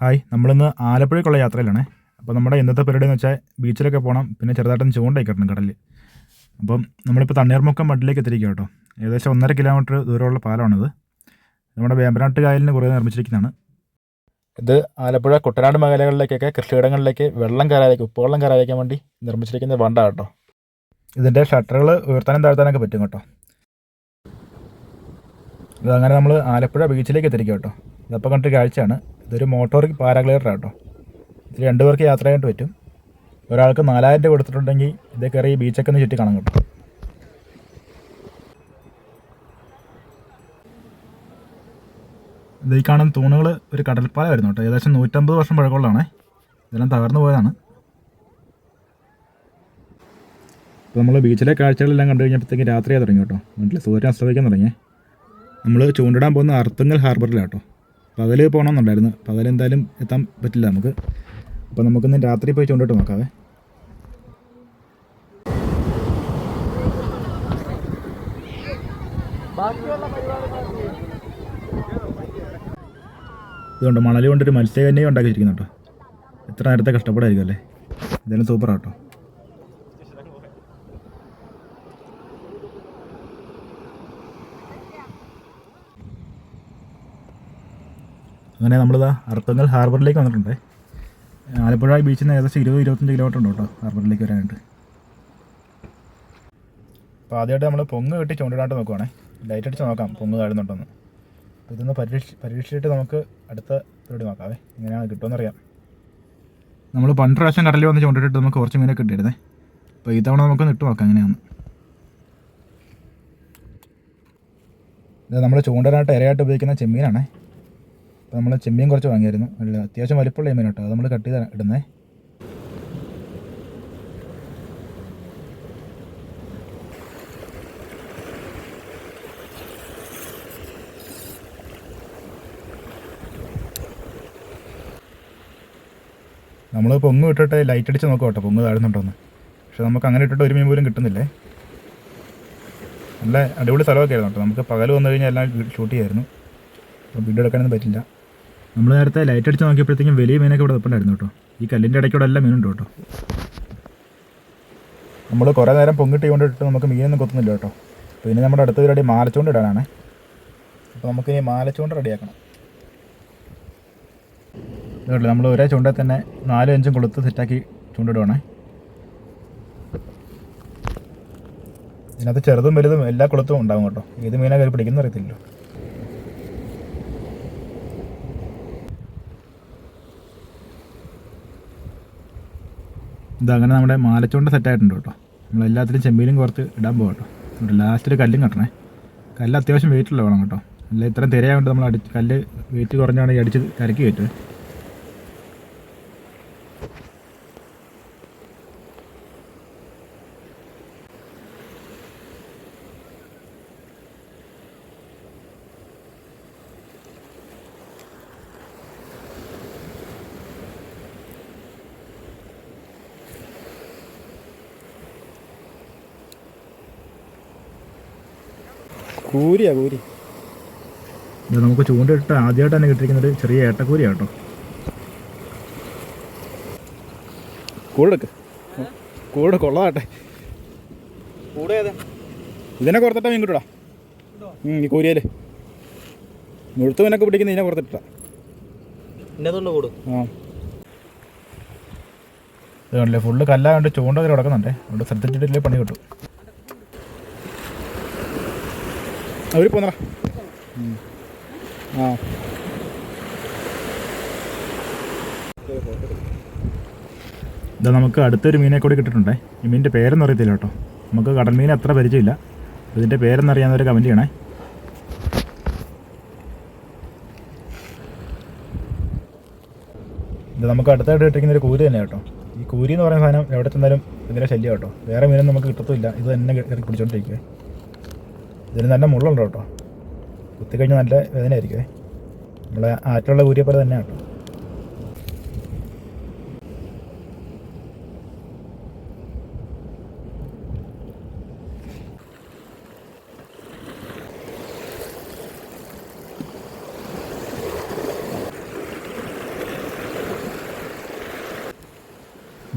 Hi നമ്മളിന്ന് ആലപ്പുഴയ്ക്കുള്ള യാത്രയിലാണേ. അപ്പോൾ നമ്മുടെ ഇന്നത്തെ പരിപാടി എന്ന് വെച്ചാൽ ബീച്ചിലൊക്കെ പോകണം പിന്നെ ചെറുതായിട്ടൊന്ന് ചൂണ്ടയൊക്കെ കിട്ടണം കടലിൽ. അപ്പം നമ്മളിപ്പോൾ തണ്ണീർമുക്കം മട്ടിലേക്ക് എത്തിയിരിക്കുക കേട്ടോ. ഏകദേശം ഒന്നര കിലോമീറ്റർ ദൂരമുള്ള പാലമാണിത്. നമ്മുടെ വേമ്പനാട്ട് കായലിന് കുറേ നിർമ്മിച്ചിരിക്കുന്നതാണ്. ഇത് ആലപ്പുഴ കുട്ടനാട് മേഖലകളിലേക്കൊക്കെ കൃഷിയിടങ്ങളിലേക്ക് വെള്ളം കയറാതിരിക്കും ഉപ്പുവെള്ളം കയറാതിരിക്കാൻ വേണ്ടി നിർമ്മിച്ചിരിക്കുന്ന വണ്ടാണ് കേട്ടോ. ഇതിന്റെ ഷട്ടറുകൾ ഉയർത്താനും താഴ്ത്താനൊക്കെ പറ്റും കേട്ടോ. അങ്ങനെ നമ്മൾ ആലപ്പുഴ ബീച്ചിലേക്ക് എത്തിയിരിക്കുക കേട്ടോ. ഇതപ്പോൾ കണ്ടൊരു കാഴ്ചയാണ്. ഇതൊരു മോട്ടോർ പാരാഗ്ലൈഡർ കേട്ടോ. ഇതിൽ രണ്ട് പേർക്ക് യാത്ര ചെയ്യാനായിട്ട് പറ്റും. ഒരാൾക്ക് നാലായിരം രൂപ കൊടുത്തിട്ടുണ്ടെങ്കിൽ ഇത് കയറി ബീച്ചൊക്കെ ഒന്ന് ചുറ്റി കാണാൻ കേട്ടോ. ഇത് കാണുന്ന തൂണുകൾ ഒരു കടൽപ്പാല വരുന്നു കേട്ടോ. ഏകദേശം നൂറ്റമ്പത് വർഷം പഴക്കമുള്ളതാണേ. ഇതെല്ലാം തകർന്നു പോയതാണ്. ഇപ്പോൾ നമ്മൾ ബീച്ചിലെ കാഴ്ചകളെല്ലാം കണ്ടു കഴിഞ്ഞപ്പോഴത്തേക്ക് രാത്രിയായി തുടങ്ങി കേട്ടോ. വീട്ടിൽ സൂര്യൻ അസ്തമിക്കാൻ തുടങ്ങി. നമ്മൾ ചൂണ്ടിടാൻ പോകുന്ന അർത്തുങ്കൽ ഹാർബറിലാണ് കേട്ടോ. പകൽ പോകണമെന്നുണ്ടായിരുന്നു പകൽ എന്തായാലും എത്താൻ പറ്റില്ല നമുക്ക്. അപ്പോൾ നമുക്കിന്ന് രാത്രി പോയി ചൂണ്ടിട്ട് നോക്കാവേ. ഇതുകൊണ്ട് മണൽ കൊണ്ടൊരു മത്സ്യകന്യ ഉണ്ടാക്കി വെച്ചിരിക്കുന്നു കേട്ടോ. എത്ര നേരത്തെ കഷ്ടപ്പെടായിരിക്കും അല്ലേ? ഇതെല്ലാം സൂപ്പറാണ് അങ്ങനെ നമ്മളിതാ അർത്തങ്കൽ ഹാർബറിലേക്ക് വന്നിട്ടുണ്ട്. ആലപ്പുഴ ബീച്ചിൽ നിന്ന് ഏകദേശം ഇരുപത് ഇരുപത്തഞ്ച് കിലോമീറ്റർ ഉണ്ട് കേട്ടോ ഹാർബറിലേക്ക് വരാനായിട്ട്. അപ്പോൾ ആദ്യമായിട്ട് നമ്മൾ പൊങ്ങ് കെട്ടി ചൂണ്ടിടാണ്ട് നോക്കുവാണേ. ലൈറ്റ് അടിച്ച് നോക്കാം പൊങ്ങ് താഴുന്നുണ്ടെന്ന്. അപ്പോൾ ഇതൊന്ന് പരീക്ഷ പരീക്ഷിച്ചിട്ട് നമുക്ക് അടുത്ത പരിപാടി നോക്കാവേ. എങ്ങനെയാണ് കിട്ടുമെന്നറിയാം നമ്മൾ പണ്ട് പ്രാവശ്യം കടലിൽ വന്ന് ചൂണ്ടിട്ടിട്ട് നമുക്ക് കുറച്ച് മീനൊക്കെ കിട്ടിയിരുന്നേ. അപ്പോൾ ഈ തവണ നമുക്ക് ഇട്ട് നോക്കാം എങ്ങനെയാണ് ഇത് നമ്മൾ ചൂണ്ടനായിട്ട് ഇരയായിട്ട് ഉപയോഗിക്കുന്ന ചെമ്മീനാണേ. അപ്പോൾ നമ്മൾ ചെമ്മീൻ കുറച്ച് വാങ്ങിയായിരുന്നു. അല്ല അത്യാവശ്യം വലിപ്പമുള്ള ചെമ്മീൻ കേട്ടോ. അത് നമ്മൾ കട്ട് ചെയ്ത് ഇടുന്നേ. നമ്മൾ പൊങ്ങ് ഇട്ടിട്ട് ലൈറ്റ് അടിച്ച് നോക്കാം കേട്ടോ. പൊങ്ങ് താഴുന്നുണ്ടോന്ന്. പക്ഷെ നമുക്ക് അങ്ങനെ ഇട്ടിട്ട് ഒരു മീൻ പോലും കിട്ടുന്നില്ലേ? നല്ല അടിപൊളി സ്ഥലമൊക്കെ ആയിരുന്നു കേട്ടോ. നമുക്ക് പകൽ വന്നു കഴിഞ്ഞാൽ എല്ലാം ഷൂട്ട് ചെയ്യായിരുന്നു. അപ്പോൾ വീഡിയോ എടുക്കാനൊന്നും പറ്റില്ല. നമ്മൾ നേരത്തെ ലൈറ്റ് അടിച്ച് നോക്കിയപ്പോഴത്തേക്കും വലിയ മീനൊക്കെ ഇവിടെ നിൽപ്പുണ്ടായിരുന്നു കേട്ടോ. ഈ കല്ലിന്റെ ഇടയ്ക്കൂടെ എല്ലാം മീനുണ്ട് കേട്ടോ. നമ്മൾ കുറേ നേരം പൊങ്ങിട്ട് കൊണ്ടിട്ട് നമുക്ക് മീനൊന്നും കൊത്തുന്നില്ല കേട്ടോ. പിന്നെ നമ്മുടെ അടുത്ത പരിപാടി മാലച്ചോണ്ട് ഇടാനാണ്. അപ്പോൾ നമുക്ക് ഇനി മാലച്ചൂണ്ട് റെഡിയാക്കണം. ഇതല്ലേ നമ്മൾ ഒരേ ചൂണ്ടയിൽ തന്നെ നാലും അഞ്ചും കൊളുത്ത് സെറ്റാക്കി ചൂണ്ടിടുവാണേ. ഇതിനകത്ത് ചെറുതും വലുതും എല്ലാ കൊളുത്തും ഉണ്ടാകും കേട്ടോ. ഏത് മീനാണ് കയറി പിടിക്കുന്ന അറിയത്തില്ലല്ലോ. ഇതങ്ങനെ നമ്മുടെ മാലച്ചൂണ്ട സെറ്റായിട്ടുണ്ട് കേട്ടോ. നമ്മളെല്ലാത്തിലും ചെമ്മീലും കുറച്ച് ഇടാൻ പോകാം കേട്ടോ. എന്നിട്ട് ലാസ്റ്റ് ഒരു കല്ലും കെട്ടണേ. കല്ല് അത്യാവശ്യം വെയിറ്റുള്ള വേണം കേട്ടോ. അല്ല ഇത്രയും തിരയായതുകൊണ്ട് നമ്മൾ അടി കല്ല് വെയിറ്റ് കുറഞ്ഞാണെങ്കിൽ അടിച്ച് കരക്കി കയറ്റുക കൂരിയാ കൂരി. ഇത് നമുക്ക് ചൂണ്ടിട്ട് ആദ്യമായിട്ട് തന്നെ കിട്ടിയിരിക്കുന്നത് ചെറിയ ഏട്ടക്കൂരി കേട്ടോ കൂടെടുക്ക്. കൂടെ കൊള്ളാട്ടെ. കൂടെ ഏതാ ഇതിനെ കുറത്തിട്ടാ മീൻ കിട്ടൂടാ. ഈ കൂരിയൽ. മുഴുത്ത മീനൊക്കെ പിടിക്കുന്ന ഇതിനെ കുറത്തിട്ടാ. ഇന്നതുകൊണ്ട് കൂടും. ആ. ഇതുണ്ടല്ലേ ഫുള്ള് കല്ലാണ്ട് ചൂണ്ട കയറി കിടക്കുന്നുണ്ടേ. അതുകൊണ്ട് ശ്രദ്ധിച്ചിട്ടില്ലേ പണി കിട്ടും. അവർ പോന്നറ ആ. ഇതാ നമുക്ക് അടുത്തൊരു മീനെ കൂടി കിട്ടിയിട്ടുണ്ടേ ഈ മീനിന്റെ പേരൊന്നും അറിയത്തില്ല കേട്ടോ. നമുക്ക് കടൽ മീൻ അത്ര പരിചയമില്ല. ഇതിന്റെ പേരെന്നറിയാവുന്നവർ കമന്റ് ചെയ്യണേ. ഇത് നമുക്ക് അടുത്തായിട്ട് കിട്ടിയിരിക്കുന്ന ഒരു കൂരി തന്നെ കേട്ടോ. ഈ കൂരി എന്ന് പറയുന്ന സാധനം എവിടെ ചെന്നാലും ഇതിന്റെ ശല്യം കേട്ടോ. വേറെ മീനൊന്നും നമുക്ക് കിട്ടത്തില്ല ഇത് തന്നെ പിടിച്ചോണ്ടിരിക്കുക ഇതിന് നല്ല മുള്ളുണ്ട് കേട്ടോ. കുത്തിക്കഴിഞ്ഞാൽ നല്ല വേദന ആയിരിക്കും നമ്മളെ ആറ്റുള്ള കൂരിയപ്പോലെ തന്നെയാണ്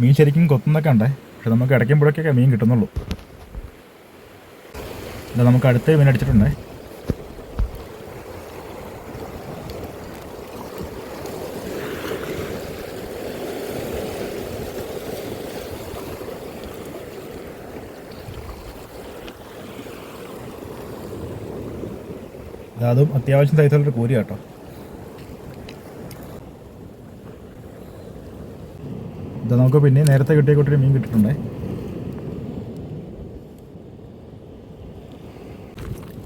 മീൻ ശരിക്കും കൊത്തുന്നൊക്കെ ഉണ്ടേ. പക്ഷെ നമുക്ക് ഇടയ്ക്കുമ്പോഴൊക്കെ മീൻ കിട്ടുന്നുള്ളൂ. ഇത് നമുക്ക് അടുത്ത് മീൻ അടിച്ചിട്ടുണ്ടേ. അതും അത്യാവശ്യം സൈസുള്ളൊരു കൂരി കേട്ടോ. ഇത് നമുക്ക് പിന്നെ നേരത്തെ കിട്ടിയ കൂട്ടൊരു മീൻ കിട്ടിയിട്ടുണ്ടേ.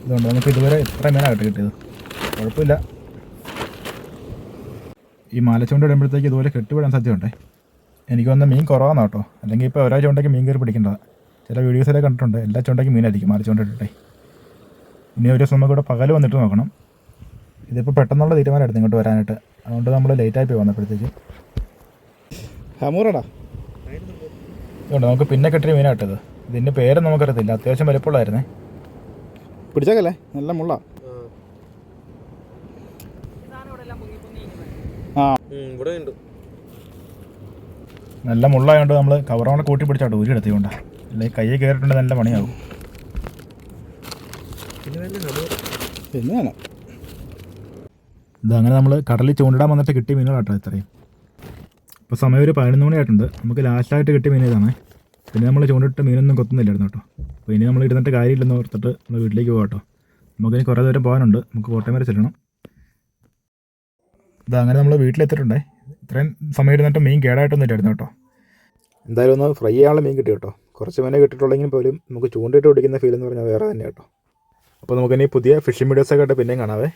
ഇതുകൊണ്ട് നമുക്ക് ഇതുവരെ ഇത്ര മീനാണ് കേട്ടോ കിട്ടിയത്. കുഴപ്പമില്ല. ഈ മാലച്ചുകൊണ്ട് ഇടുമ്പോഴത്തേക്ക് ഇതുപോലെ കെട്ടിവിടാൻ സാധ്യതയുണ്ടേ? എനിക്ക് വന്ന മീൻ കുറവാണ് കേട്ടോ. അല്ലെങ്കിൽ ഇപ്പോൾ ഒരാഴ്ച ഉണ്ടെങ്കിൽ മീൻ കയറി പിടിക്കേണ്ടതാണ് ചില വീഡിയോസിലൊക്കെ കണ്ടിട്ടുണ്ട്. എല്ലാ ചുണ്ടയ്ക്കും മീനായിരിക്കും മാലച്ചുകൊണ്ട് ഇട്ടിട്ടേ. ഇനി ഒരു ദിവസം നമുക്ക് ഇവിടെ പകൽ വന്നിട്ട് നോക്കണം. ഇതിപ്പോൾ പെട്ടെന്നുള്ള തീരുമാനമായിരുന്നു ഇങ്ങോട്ട് വരാനായിട്ട്. അതുകൊണ്ട് നമ്മൾ ലേറ്റായി പോയി വന്നപ്പോഴത്തേക്ക്. ഹമൂറടാ. ഇതുകൊണ്ട് നമുക്ക് പിന്നെ കെട്ടിയ മീനായിട്ടത് ഇതിന്റെ പേര് നമുക്കറിയത്തില്ല. അത്യാവശ്യം വലിപ്പമുള്ളായിരുന്നേ പിടിച്ചേക്കല്ലേ? നല്ല മുള്ള. ആ. ഇവിടെ ഉണ്ട്. നല്ല മുള്ളായതുകൊണ്ട് നമ്മൾ കവറോടെ കൂട്ടി പിടിച്ചാട്ടോ ഒരു എടുത്തുകൊണ്ട് അല്ലെങ്കിൽ കയ്യിൽ കയറിട്ടുണ്ട് നല്ല പണിയാവും. പിന്നെ തന്നെ നമ്മൾ പിന്നെ വേണം. ഇതങ്ങനെ നമ്മൾ കടലിൽ ചൂണ്ടിടാൻ വന്നിട്ട് കിട്ടിയ മീനുകളാട്ടോ ഇത്രയും. ഇപ്പോൾ സമയം ഒരു പതിനൊന്ന് മണിയായിട്ടുണ്ട്. നമുക്ക് ലാസ്റ്റായിട്ട് കിട്ടിയ മീൻ ഇതാണ്. പിന്നെ നമ്മൾ ചൂണ്ടിട്ട് മീനൊന്നും കൊത്തുന്നില്ലായിരുന്നു കേട്ടോ. അപ്പോൾ ഇനി നമ്മൾ ഇരുന്നിട്ട് കാര്യമില്ലെന്ന് ഓർത്തിട്ട് നമ്മൾ വീട്ടിലേക്ക് പോകാം നമുക്കിനി കുറേ ദൂരം പോകാനുണ്ട്. നമുക്ക് കോട്ടയം വരെ ചെല്ലണം. അങ്ങനെ നമ്മൾ വീട്ടിലെത്തിയിട്ടുണ്ടേ. ഇത്രയും സമയം ഇരുന്നിട്ട് മീൻ കേടായിട്ടൊന്നും ഇല്ലായിരുന്നു കേട്ടോ. എന്തായാലും ഒന്ന് ഫ്രൈ ചെയ്യാനുള്ള മീൻ കിട്ടി കേട്ടോ. കുറച്ച് മീനെ കിട്ടിയിട്ടുള്ളെങ്കിൽ പോലും നമുക്ക് ചൂണ്ടിട്ട് പിടിക്കുന്ന ഫീൽ എന്ന് പറഞ്ഞാൽ വേറെ തന്നെ കേട്ടോ. അപ്പോൾ നമുക്കിനി പുതിയ ഫിഷിംഗ് വീഡിയോസൊക്കെ ആയിട്ട് പിന്നെയും കാണാവേ.